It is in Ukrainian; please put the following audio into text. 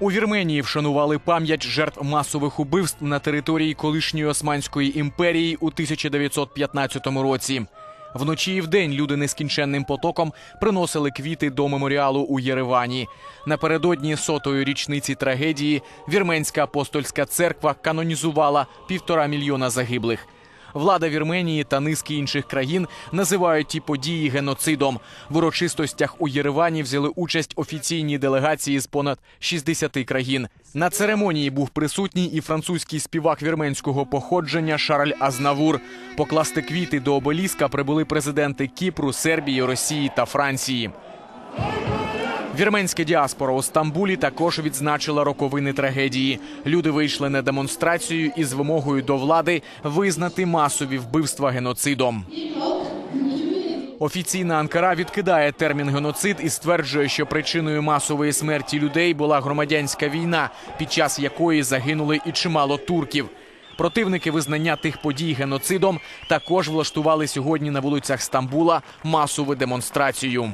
У Вірменії вшанували пам'ять жертв масових убивств на території колишньої Османської імперії у 1915 році. Вночі і вдень люди нескінченним потоком приносили квіти до меморіалу у Єревані. Напередодні сотої річниці трагедії Вірменська апостольська церква канонізувала півтора мільйона загиблих. Влада Вірменії та низки інших країн називають ті події геноцидом. В урочистостях у Єревані взяли участь офіційні делегації з понад 60 країн. На церемонії був присутній і французький співак вірменського походження Шарль Азнавур. Покласти квіти до обеліска прибули президенти Кіпру, Сербії, Росії та Франції. Вірменська діаспора у Стамбулі також відзначила роковини трагедії. Люди вийшли на демонстрацію із вимогою до влади визнати масові вбивства геноцидом. Офіційна Анкара відкидає термін геноцид і стверджує, що причиною масової смерті людей була громадянська війна, під час якої загинули і чимало турків. Противники визнання тих подій геноцидом також влаштували сьогодні на вулицях Стамбула масову демонстрацію.